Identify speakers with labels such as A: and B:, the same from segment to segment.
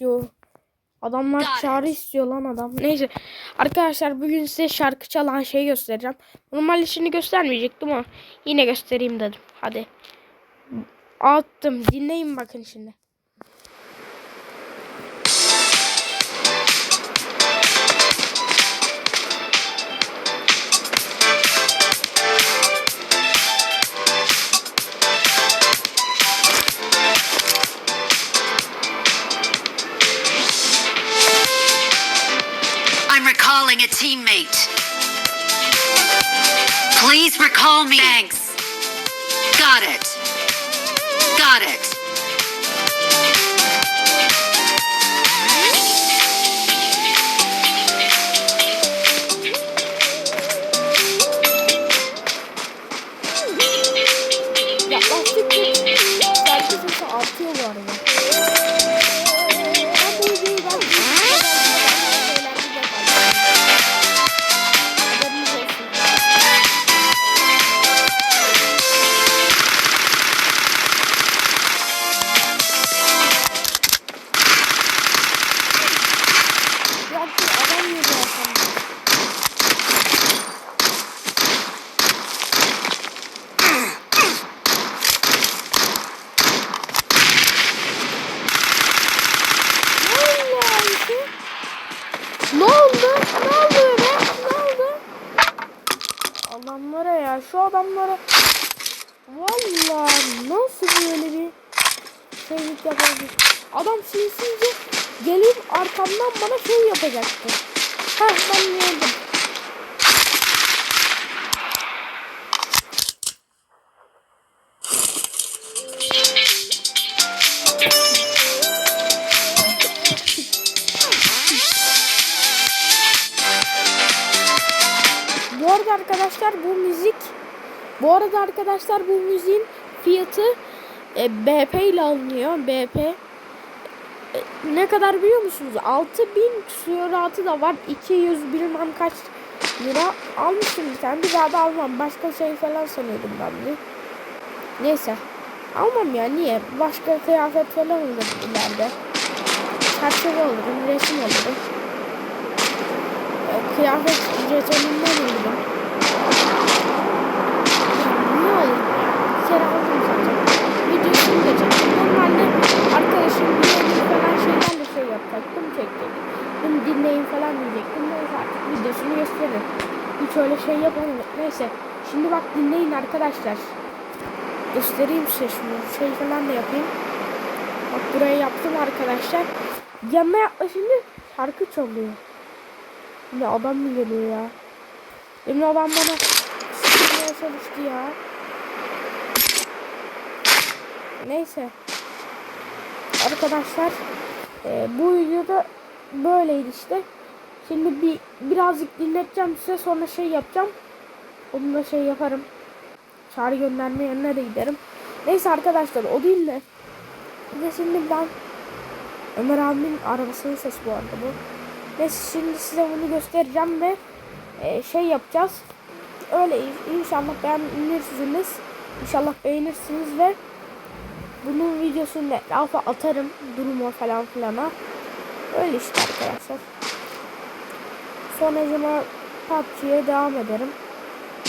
A: istiyor. Adamlar
B: Got it.
A: çağrı istiyor lan adam. Neyse. Arkadaşlar bugün size şarkı çalan şeyi göstereceğim. Normal işini göstermeyecektim ama yine göstereyim dedim. Hadi. Attım. Dinleyin bakın şimdi.
B: Teammate. Please recall me. Thanks. Got it. Got it.
A: Şu adamlara Vallahi nasıl böyle bir şeylik yapabilir? Adam sinsice gelip arkamdan bana şey yapacaktı. Heh ben gördüm. Bu arada arkadaşlar bu müzik bu arada arkadaşlar bu müziğin fiyatı e, BP ile alınıyor. BP E, ne kadar biliyor musunuz? 6000 küsuratı da var. 200 bilmem kaç lira almışım bir tane. Bir daha da almam. Başka şey falan sanıyordum ben de. Neyse. Almam ya. Niye? Başka kıyafet falan alırım ileride. Çerçeve alırım. Resim alırım. E, kıyafet jetonundan alırım. Ne alırım ya? Bir kere aldım zaten. Videosunu da çektim. Normalde arkadaşım bir falan yapacaktım. Çekecektim. Bunu dinleyin falan diyecektim. Neyse artık videosunu gösteririm. Hiç öyle şey yapamadım. Neyse. Şimdi bak dinleyin arkadaşlar. Göstereyim size şunu. Şey falan da yapayım. Bak buraya yaptım arkadaşlar. Yanına yaklaşınca şarkı çalıyor. Ne adam mı geliyor ya? Benim adam bana sıkılmaya çalıştı ya. Neyse. Arkadaşlar e, bu videoda böyleydi işte. Şimdi bir birazcık dinleteceğim size sonra şey yapacağım. Onu da şey yaparım. Çağrı gönderme yerine de giderim. Neyse arkadaşlar o değil de. De şimdi ben Ömer abimin arabasının sesi bu arada bu. Neyse şimdi size bunu göstereceğim ve e, şey yapacağız. Öyle inşallah beğenirsiniz. İnşallah beğenirsiniz ve bunun videosunu etrafa atarım. Durumu falan filana. Öyle işte arkadaşlar. Sonra zaman PUBG'ye devam ederim.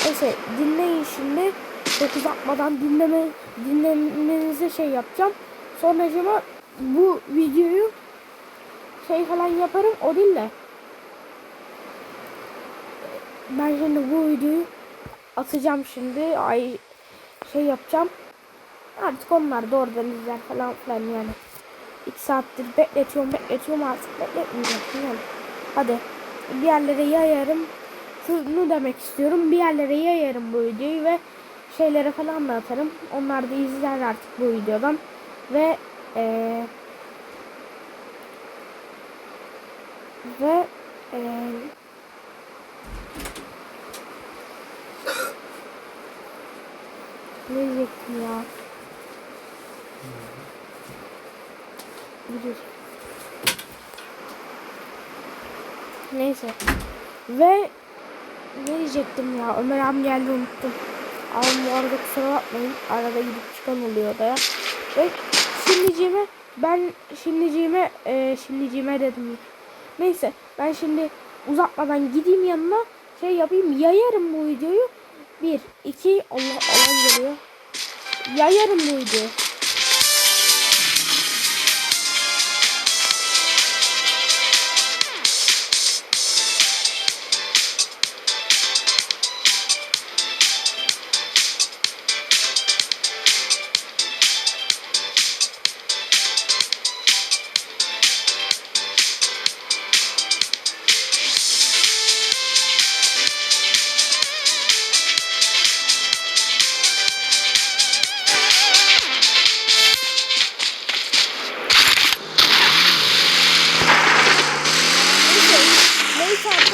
A: Neyse dinleyin şimdi. Çok uzatmadan dinleme, dinlemenize şey yapacağım. Sonra zaman bu videoyu şey falan yaparım o değil de ben şimdi bu videoyu atacağım şimdi ay şey yapacağım artık onlar da oradan izler falan filan yani. 2 saattir bekletiyorum bekletiyorum artık bekletmeyeceğim yani hadi. Bir yerlere yayarım. Şunu demek istiyorum bir yerlere yayarım bu videoyu ve şeylere falan da atarım. Onlar da izler artık bu videodan. Ve eee ve eee ne diyecektim ya? Dur. Neyse. Ve ne diyecektim ya? Ömer abi geldi unuttum. Ama bu arada kusura bakmayın. Arada gidip çıkan oluyor da. Ve şimdiciğime ben şimdiciğime e, şimdiciğime dedim. Neyse ben şimdi uzatmadan gideyim yanına şey yapayım yayarım bu videoyu. Bir, iki, Allah Allah geliyor. Yayarım bu videoyu.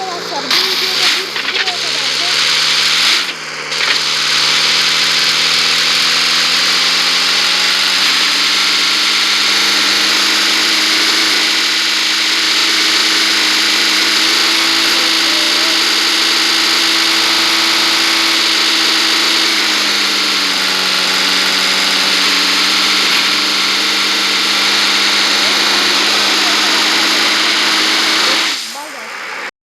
A: Arkadaşlar bu video